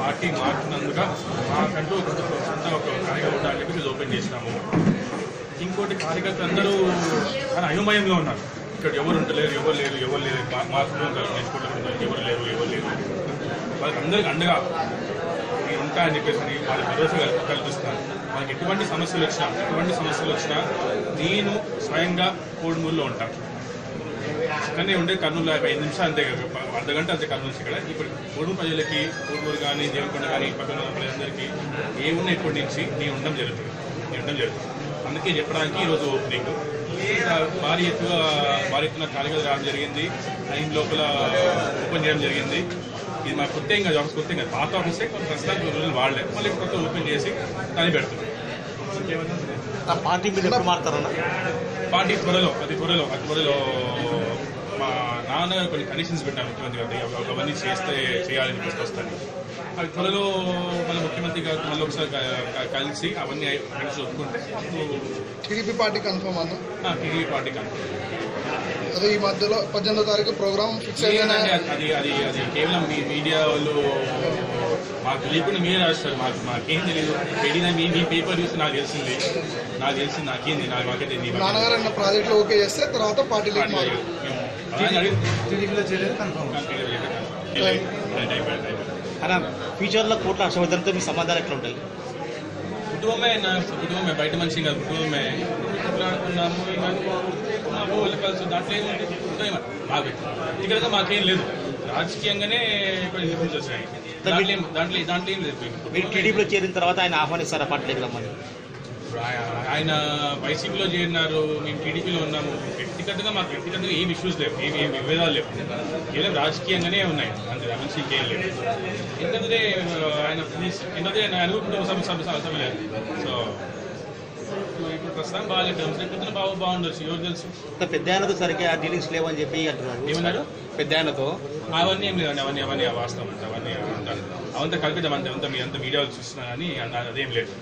Party మారుతున్నందుక మాకంటూ సొంత ఒక కార్యక్రమం ఉండాలని ఇది ఓపెన్ చేసినాము. ఇంకోటి కార్యకర్తలు అందరూ చాలా అయోమయంగా ఉన్నారు. ఇక్కడ ఎవరు ఉండలేరు ఎవరు లేరు ఎవరు లేరు. మాత్రం ఎవరు లేరు ఎవరు లేరు. వాళ్ళకందరికీ అండగా మీరు ఉంటాయని చెప్పేసి వాళ్ళ భరోసా కల్పిస్తాను వాళ్ళకి ఎటువంటి సమస్యలు వచ్చినా ఎటువంటి సమస్యలు వచ్చినా నేను స్వయంగా కోడుమూరులో ఉంటాను. కానీ ఉండే కర్నూలు ఐదు నిమిషాలు అంతే అర్ధ గంట అంతే కర్నూలు నుంచి ఇక్కడ. ఇప్పుడు కోడుమూరు ప్రజలకి కోడుమూరు కానీ దేవకొండ కానీ పక్కన ప్రజలందరికీ ఏమున్నా ఇప్పటి నుంచి? నేను ఉండడం జరుగుతుంది. నేను ఉండడం జరుగుతుంది. అందుకే చెప్పడానికి ఈరోజు ఓపెనింగ్ భారీ ఎత్తుగా భారీ ఎత్తున కార్యక్రమం రావడం జరిగింది. టైం లోపల ఓపెన్ చేయడం జరిగింది. ఇది మా కొత్త ఇంకా ఆఫీస్ కొత్త ఇంకా పాత ఆఫీసే కొంత ప్రస్తుతానికి కొన్ని రోజులు వాడలేదు. మళ్ళీ కొత్త ఓపెన్ చేసి దాన్ని పెడుతున్నాం. పార్టీ మీద ఎప్పుడు మారుతారన్న? పార్టీ త్వరలో అతి త్వరలో అతి త్వరలో మా నాన్న కొన్ని కండిషన్స్ పెట్టాను ముఖ్యమంత్రి గారు. అవి- అవన్నీ చేస్తే చేయాలని తీసుకొస్తాను అవి త్వరలో మన ముఖ్యమంత్రి గారు మళ్ళీ ఒకసారి కలిసి అవన్నీ కండిషన్స్ ఒప్పుకుంటే టీడీపీ పార్టీ కన్ఫర్మ్ అన్న? టీడీపీ పార్టీ కనుక అదే ఈ మధ్యలో పద్దెనిమిదో తారీఖు ప్రోగ్రామ్ ఫిక్స్ అయిందని లేదండి, అది అది అది కేవలం మీ మీడియా వాళ్ళు మాకు తెలియకుండా మీరే రాస్తారు మాకు మాకేం తెలియదు పెట్టిన మీ మీ పేపర్ చూసి నాకు తెలిసింది. నాకు తెలిసింది నాకేంది నాకు మాకైతే నీ నాన్నగారు అన్న ప్రాజెక్టులు ఓకే చేస్తే తర్వాత పార్టీలోకి పార్టీ మారు మేము అలాగే అడిగి- టీడీపీలో చేరేది కన్ఫర్మ్ అయిపోయింది అన్న ఫ్యూచర్లో కోట్ల హర్షవర్ధన్తో మీ సంబంధాలు ఎట్లా ఉంటాయి కుటుంబమే నా కుటుంబమే బయట మనిషి కాదు కుటుంబమే. మాట్లాడుకున్నాము ఇవన్నీ మా ఊళ్ళో కలిసి దాంట్లో ఏముంది? కుటుంబమే బాగా వ్యక్తిగతంగా మాకేం లేదు. రాజకీయంగానే కొన్ని డిఫరెన్స్ వచ్చాయి దాంట్లో ఏం- దాంట్లో దాంట్లో ఏం లేదు. మీరు టీడీపీలో చేరిన తర్వాత ఆయన ఆహ్వానిస్తారా పార్టీలోకి రమ్మని? ఇప్పుడు ఆయన వైసీపీలో చేరినారు మేము టీడీపీలో ఉన్నాము. వ్యక్తిగతంగా మాకు వ్యక్తిగతంగా ఏం ఇష్యూస్ లేవు ఏమి ఏం విభేదాలు లేవు. కేవలం రాజకీయంగానే ఉన్నాయి అంతే నుంచి ఇంకేం లేవు ఎందుకంటే ఆయన ఎందుకంటే ఆయన అనుకుంటున్న సభ సభ సభ సభ లేదు. సో ఇప్పుడు ప్రస్తుతం బాగాలేదు. బాగా బాగుండొచ్చు ఎవరు తెలుసు? పెద్ద ఆయనతో సరిగ్గా డీలింగ్స్ లేవని చెప్పి అంటున్నారు. ఏమన్నారు? పెద్ద ఆయనతో. అవన్నీ ఏం లేదండి అవన్నీ అవన్నీ వాస్తవం. అంతా అవన్నీ అవంతా కల్పితం అంతే అంతా మీ అంత మీడియాలో చూస్తున్నా కానీ అదేం లేదు.